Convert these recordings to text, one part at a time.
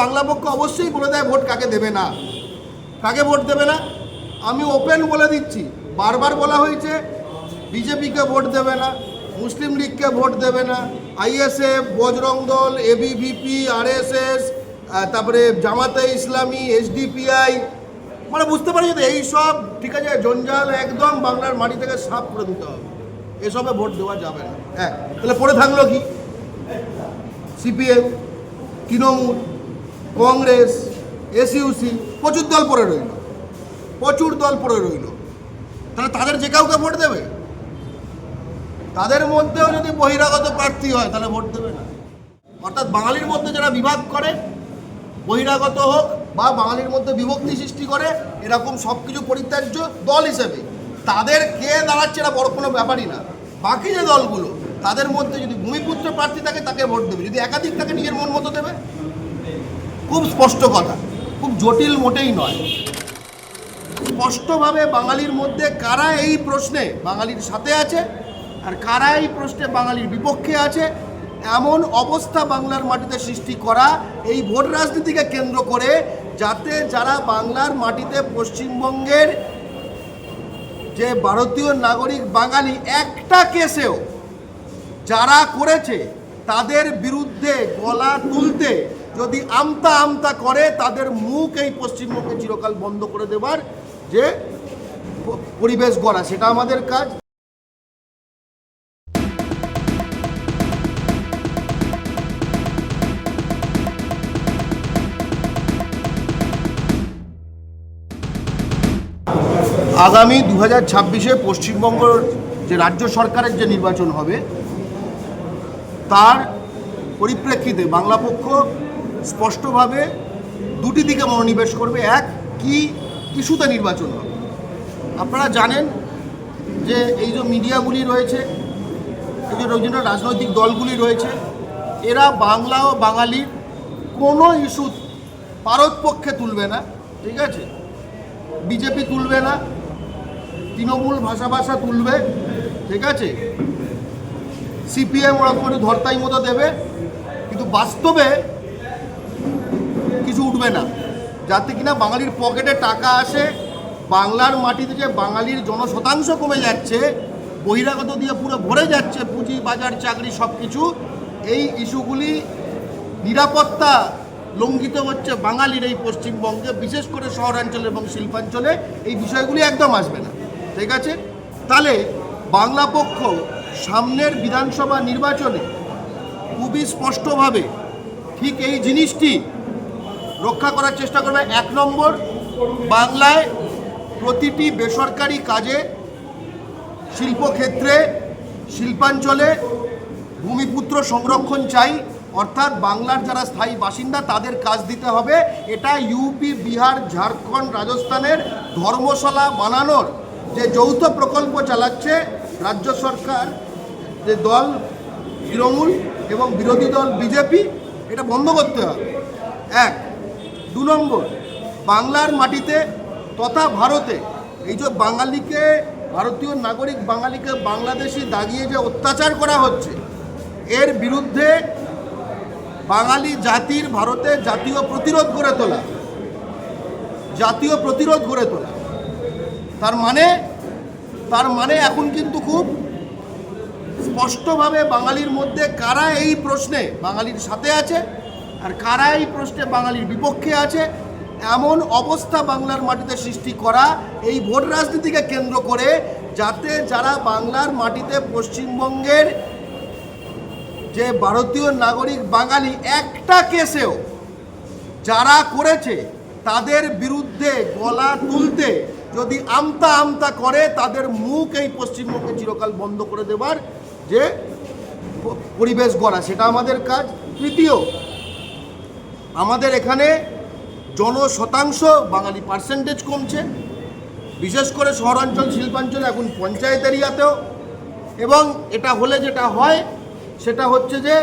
বাংলা পক্ষ অবশ্যই বলে দেয় ভোট কাকে দেবে না। কাকে ভোট দেবে না? আমি ওপেন বলে দিচ্ছি। বারবার বলা হয়েছে, বিজেপিকে ভোট দেবে না, মুসলিম লীগকে ভোট দেবে না, আইএসএফ, বজরং দল এবিভিপি আরএসএস তারপরে জামাতে ইসলামী এসডিপিআই মানে বুঝতে পারি যে এইসব ঠিক আছে, জঞ্জাল একদম বাংলার মাটি থেকে সাফ করে দিতে হবে। এসবে ভোট দেওয়া যাবে না। হ্যাঁ তাহলে পড়ে থাকল কি? সিপিএম তৃণমূল কংগ্রেস এসইউসি প্রচুর দল পড়ে রইল। প্রচুর দল পড়ে রইল। তাহলে তাদের যে কাউকে ভোট দেবে? তাদের মধ্যেও যদি বহিরাগত প্রার্থী হয়, তাহলে ভোট দেবে না। অর্থাৎ বাঙালির মধ্যে যারা বিভাগ করে, বহিরাগত হোক বা বাঙালির মধ্যে বিভক্তি সৃষ্টি করে, এরকম সব কিছু পরিত্যাজ্য দল হিসেবে। তাদের কে দাঁড়াচ্ছে এটা বড় কোনো ব্যাপারই না। বাকি যে দলগুলো, তাদের মধ্যে যদি ভূমিপুত্র প্রার্থী থাকে, তাকে ভোট দেবে। যদি একাধিক তাকে নিজের মন মতো দেবে। খুব স্পষ্ট কথা, খুব জটিল মোটেই নয়। স্পষ্টভাবে বাঙালির মধ্যে কারা এই প্রশ্নে বাঙালির সাথে আছে আর কারা এই প্রশ্নে বাঙালির বিপক্ষে আছে, এমন অবস্থা বাংলার মাটিতে সৃষ্টি করা এই ভোট রাজনীতিকে কেন্দ্র করে যাতে যারা বাংলার মাটিতে পশ্চিমবঙ্গের যে ভারতীয় নাগরিক বাঙালি একটা কেসেও যারা করেছে, তাদের বিরুদ্ধে গলা তুলতে যদি আমতা আমতা করে, তাদের মুখ এই পশ্চিমবঙ্গে চিরকাল বন্ধ করে দেবার যে পরিবেশ গড়া, সেটা আমাদের কাজ। আগামী দু হাজার ছাব্বিশে পশ্চিমবঙ্গ যে রাজ্য সরকারের যে নির্বাচন হবে, তার পরিপ্রেক্ষিতে বাংলা পক্ষ স্পষ্টভাবে দুটি দিকে মনোনিবেশ করবে। এক, কি ইস্যুতে নির্বাচন হবে। আপনারা জানেন যে এই যে মিডিয়াগুলি রয়েছে, এই যে বিভিন্ন রাজনৈতিক দলগুলি রয়েছে, এরা বাংলা ও বাঙালির কোনো ইস্যু পারতপক্ষে তুলবে না, ঠিক আছে? বিজেপি তুলবে না, তৃণমূল ভাষা ভাষা তুলবে, ঠিক আছে? সিপিএম ওরা ধরতাই মতো দেবে, কিন্তু বাস্তবে কিছু উঠবে না। যাতে কিনা বাঙালির পকেটে টাকা আসে, বাংলার মাটিতে যে বাঙালির জনশতাংশ কমে যাচ্ছে, বহিরাগত দিয়ে পুরো ভরে যাচ্ছে, পুঁজি, বাজার, চাকরি সব কিছু এই ইস্যুগুলি নিরাপত্তা লঙ্ঘিত হচ্ছে বাঙালির এই পশ্চিমবঙ্গে, বিশেষ করে শহরাঞ্চলে এবং শিল্পাঞ্চলে। এই বিষয়গুলি একদম আসবে না। ঠিক আছে? তাহলে বাংলা পক্ষ সামনের বিধানসভা নির্বাচনে খুবই স্পষ্টভাবে ঠিক এই জিনিসটি রক্ষা করার চেষ্টা করবে। এক নম্বর, বাংলায় প্রতিটি বেসরকারি কাজে শিল্পক্ষেত্রে শিল্পাঞ্চলে ভূমিপুত্র সংরক্ষণ চাই, অর্থাৎ বাংলার যারা স্থায়ী বাসিন্দা তাদের কাজ দিতে হবে। এটা ইউপি বিহার, ঝাড়খণ্ড, রাজস্থানের ধর্মশালা বানানোর যে যৌথ প্রকল্প চালাচ্ছে রাজ্য সরকার, যে দল তৃণমূল এবং বিরোধী দল বিজেপি, এটা বন্ধ করতে হবে। এক দু নম্বর, বাংলার মাটিতে তথা ভারতে, এই যে বাঙালিকে, ভারতীয় নাগরিক বাঙালিকে বাংলাদেশি দাগিয়ে যে অত্যাচার করা হচ্ছে, এর বিরুদ্ধে বাঙালি জাতির ভারতে জাতীয় প্রতিরোধ গড়ে তোলা, জাতীয় প্রতিরোধ গড়ে তোলা। তার মানে তার মানে এখন কিন্তু খুব স্পষ্টভাবে বাঙালির মধ্যে কারা এই প্রশ্নে বাঙালির সাথে আছে আর কারা এই প্রশ্নে বাঙালির বিপক্ষে আছে, এমন অবস্থা বাংলার মাটিতে সৃষ্টি করা এই ভোট রাজনীতিকে কেন্দ্র করে যাতে যারা বাংলার মাটিতে পশ্চিমবঙ্গের যে ভারতীয় নাগরিক বাঙালি একটা কেসেও যারা করেছে, তাদের বিরুদ্ধে গলা তুলতে যদি আমতা আমতা করে, তাদের মুখ এই পশ্চিমবঙ্গে চিরকাল বন্ধ করে দেবার যে পরিবেশ গড়া, সেটা আমাদের কাজ। তৃতীয় আমাদের এখানে জনশতাংশ বাঙালি পার্সেন্টেজ কমছে। বিশেষ করে শহরাঞ্চল, শিল্পাঞ্চল এখন পঞ্চায়েত এরিয়াতেও। এবং এটা হলে যেটা হয়, সেটা হচ্ছে যে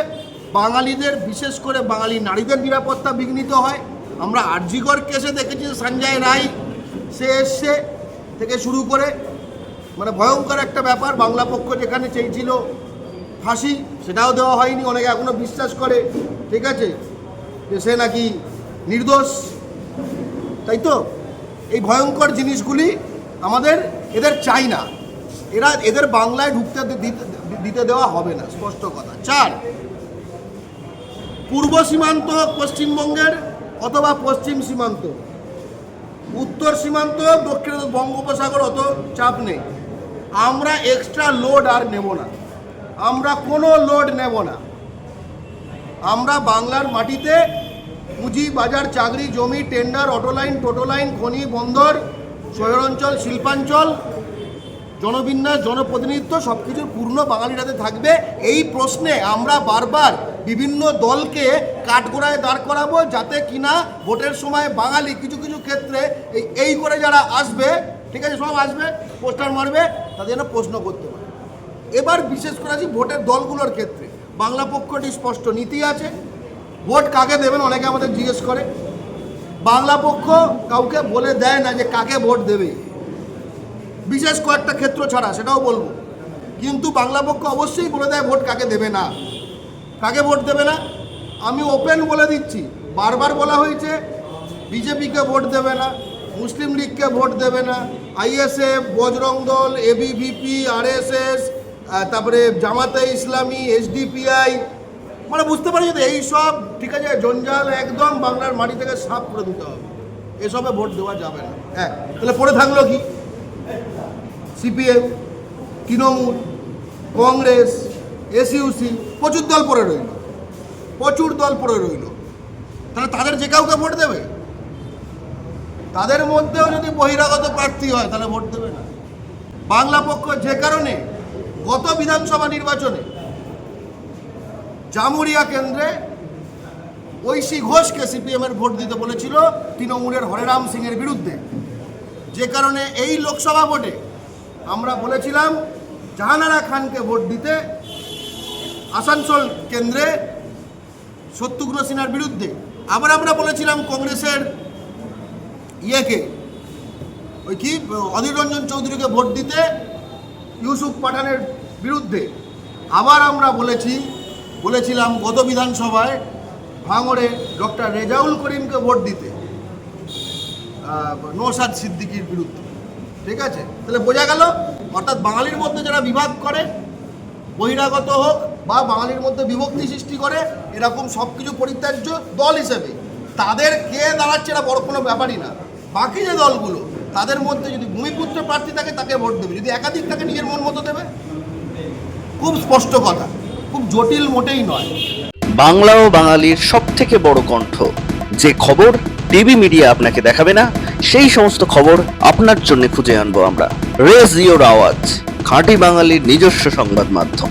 বাঙালিদের, বিশেষ করে বাঙালি নারীদের নিরাপত্তা বিঘ্নিত হয়। আমরা আরজিকর কেসে দেখেছি যে সঞ্জয় রায়, সে এসছে থেকে শুরু করে মানে ভয়ঙ্কর একটা ব্যাপার। বাংলা পক্ষ যেখানে চেয়েছিল ফাঁসি, সেটাও দেওয়া হয়নি। অনেকে এখনও বিশ্বাস করে, ঠিক আছে? যে সে নাকি নির্দোষ। তাই তো? এই ভয়ঙ্কর জিনিসগুলি আমাদের এদের চাই না। এরা এদের বাংলায় ঢুকতে দিতে- দেওয়া হবে না, স্পষ্ট কথা। চার, পূর্ব সীমান্ত, পশ্চিমবঙ্গের অথবা পশ্চিম সীমান্ত। উত্তর সীমান্ত, দক্ষিণ বঙ্গোপসাগর অত চাপ নেই। আমরা এক্সট্রা লোড আর নেব না। আমরা কোনো লোড নেব না। আমরা বাংলার মাটিতে পুঁজি বাজার চাকরি, জমি, টেন্ডার অটো লাইন টোটো লাইন খনি, বন্দর, শহরাঞ্চল, শিল্পাঞ্চল, জনবিন্যাস, জনপ্রতিনিধিত্ব সব কিছুর পূর্ণ বাঙালির হাতে থাকবে। এই প্রশ্নে আমরা বারবার বিভিন্ন দলকে কাঠগোড়ায় দাঁড় করাবো যাতে কিনা ভোটের সময় বাঙালি কিছু কিছু ক্ষেত্রে এই এই করে যারা আসবে, ঠিক আছে, সব আসবে, পোস্টার মারবে, তাদের যেন প্রশ্ন করতে পারে। এবার বিশেষ করে আছি ভোটের দলগুলোর ক্ষেত্রে। বাংলা পক্ষটি স্পষ্ট নীতি আছে ভোট কাকে দেবেন অনেকে আমাদের জিজ্ঞেস করে। বাংলা পক্ষ কাউকে বলে দেয় না যে কাকে ভোট দেবে। বিশেষ কয়েকটা ক্ষেত্র ছাড়া, সেটাও বলব। কিন্তু বাংলা পক্ষ অবশ্যই বলে দেয় ভোট কাকে দেবে না। কাকে ভোট দেবে না? আমি ওপেন বলে দিচ্ছি। বারবার বলা হয়েছে, বিজেপিকে ভোট দেবে না, মুসলিম লীগকে ভোট দেবে না, আইএসএফ, বজরং দল এবিভিপি আরএসএস তারপরে জামাতে ইসলামী এসডিপিআই মানে বুঝতে পারি যে এইসব ঠিক আছে, জঞ্জাল একদম বাংলার মাটি থেকে সাফ করে দিতে হবে। এসবে ভোট দেওয়া যাবে না। হ্যাঁ তাহলে পড়ে থাকল কি? সিপিএম, তৃণমূল, কংগ্রেস এসইউসি প্রচুর দল পড়ে রইল। প্রচুর দল পড়ে রইল। তাহলে তাদের যে কাউকে ভোট দেবে? তাদের মধ্যেও যদি বহিরাগত প্রার্থী হয়, তাহলে ভোট দেবে না। বাংলা পক্ষ যে কারণে গত বিধানসভা নির্বাচনে জামুরিয়া কেন্দ্রে ঐশী ঘোষকে সিপিএমের ভোট দিতে বলেছিল তৃণমূলের হরেরাম সিংয়ের বিরুদ্ধে। যে কারণে এই লোকসভা ভোটে আমরা বলেছিলাম জাহানারা খানকে ভোট দিতে আসানসোল কেন্দ্রে শত্রুঘ্ন সিনহার বিরুদ্ধে। আবার আমরা বলেছিলাম কংগ্রেসের ইয়েকে, ওই কি, অধীর রঞ্জন চৌধুরীকে ভোট দিতে ইউসুফ পাঠানের বিরুদ্ধে। আবার আমরা বলেছি বলেছিলাম গত বিধানসভায় ভাঙড়ে ডক্টর রেজাউল করিমকে ভোট দিতে নৌসাদ সিদ্দিকির বিরুদ্ধে। ঠিক আছে? তাহলে বোঝা গেল, অর্থাৎ বাঙালির মধ্যে যারা বিভাগ করে, বহিরাগত হোক বা বাঙালির মধ্যে বিভক্তি সৃষ্টি করে, এরকম সব কিছু পরিত্যাজ্য দল হিসেবে। তাদের কে দাঁড়াচ্ছে এটা বড় কোনো ব্যাপারই না। বাকি যে দলগুলো, তাদের মধ্যে যদি ভূমিপুত্র প্রার্থী থাকে, তাকে ভোট দেবে। যদি একাধিক তাকে নিজের মন মতো দেবে। খুব স্পষ্ট কথা। খুব জটিল মোটেই নয়। বাংলা ও বাঙালির সব থেকে বড় কণ্ঠ। যে খবর টিভি মিডিয়া আপনাকে দেখাবে না, সেই সমস্ত খবর আপনার জন্য খুঁজে আনব আমরা। রেজ ইওর আওয়াজ, খাঁটি বাঙালির নিজস্ব সংবাদ মাধ্যম।